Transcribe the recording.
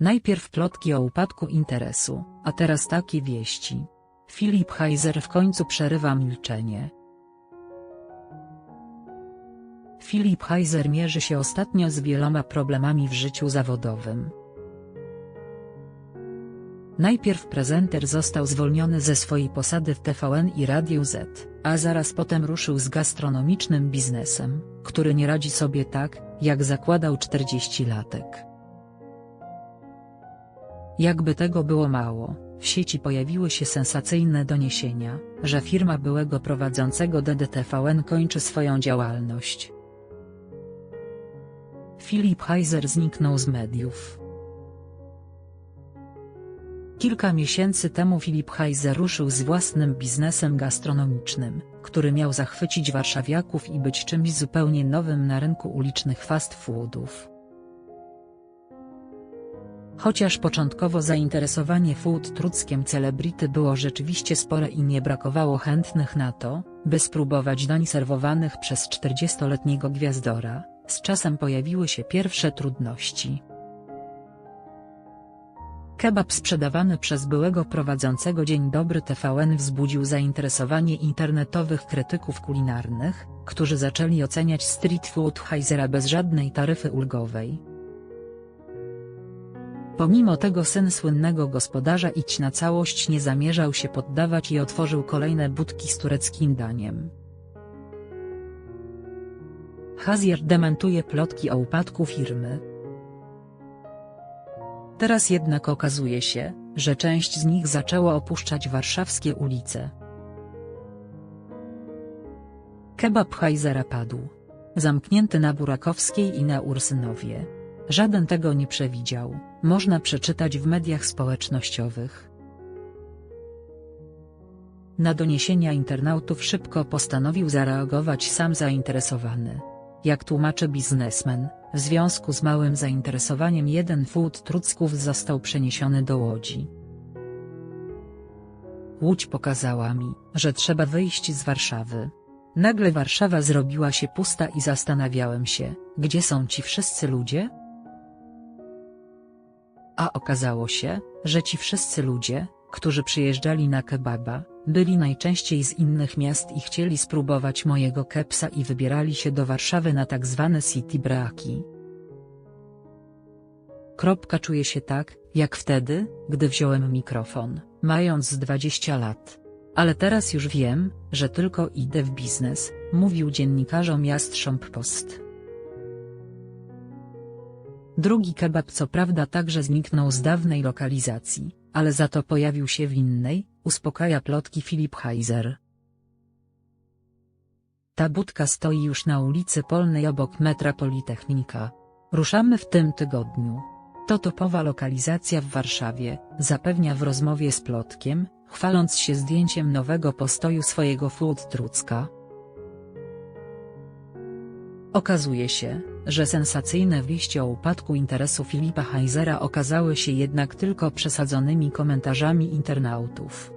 Najpierw plotki o upadku interesu, a teraz takie wieści. Filip Heiser w końcu przerywa milczenie. Filip Heiser mierzy się ostatnio z wieloma problemami w życiu zawodowym. Najpierw prezenter został zwolniony ze swojej posady w TVN i Radiu Z, a zaraz potem ruszył z gastronomicznym biznesem, który nie radzi sobie tak, jak zakładał 40-latek. Jakby tego było mało, w sieci pojawiły się sensacyjne doniesienia, że firma byłego prowadzącego DDTVN kończy swoją działalność. Filip Heiser zniknął z mediów. Kilka miesięcy temu Filip Heiser ruszył z własnym biznesem gastronomicznym, który miał zachwycić warszawiaków i być czymś zupełnie nowym na rynku ulicznych fast foodów. Chociaż początkowo zainteresowanie food truckiem celebryty było rzeczywiście spore i nie brakowało chętnych na to, by spróbować dań serwowanych przez 40-letniego gwiazdora, z czasem pojawiły się pierwsze trudności. Kebab sprzedawany przez byłego prowadzącego Dzień Dobry TVN wzbudził zainteresowanie internetowych krytyków kulinarnych, którzy zaczęli oceniać street food Heisera bez żadnej taryfy ulgowej. Pomimo tego syn słynnego gospodarza Idź na całość nie zamierzał się poddawać i otworzył kolejne budki z tureckim daniem. Hazier dementuje plotki o upadku firmy. Teraz jednak okazuje się, że część z nich zaczęła opuszczać warszawskie ulice. Kebab Heizera padł. Zamknięty na Burakowskiej i na Ursynowie. Żaden tego nie przewidział, można przeczytać w mediach społecznościowych. Na doniesienia internautów szybko postanowił zareagować sam zainteresowany. Jak tłumaczy biznesmen, w związku z małym zainteresowaniem jeden food trucków został przeniesiony do Łodzi. Łódź pokazała mi, że trzeba wyjść z Warszawy. Nagle Warszawa zrobiła się pusta i zastanawiałem się, gdzie są ci wszyscy ludzie? A okazało się, że ci wszyscy ludzie, którzy przyjeżdżali na kebaba, byli najczęściej z innych miast i chcieli spróbować mojego kepsa i wybierali się do Warszawy na tak zwane city breaki. Kropka czuje się tak, jak wtedy, gdy wziąłem mikrofon, mając 20 lat. Ale teraz już wiem, że tylko idę w biznes, mówił dziennikarzom Jastrząb Post. Drugi kebab co prawda także zniknął z dawnej lokalizacji, ale za to pojawił się w innej, uspokaja plotki Filip Heiser. Ta budka stoi już na ulicy Polnej obok metra Politechnika. Ruszamy w tym tygodniu. To topowa lokalizacja w Warszawie, zapewnia w rozmowie z plotkiem, chwaląc się zdjęciem nowego postoju swojego food trucka. Okazuje się, że sensacyjne wieści o upadku interesu Filipa Heisera okazały się jednak tylko przesadzonymi komentarzami internautów.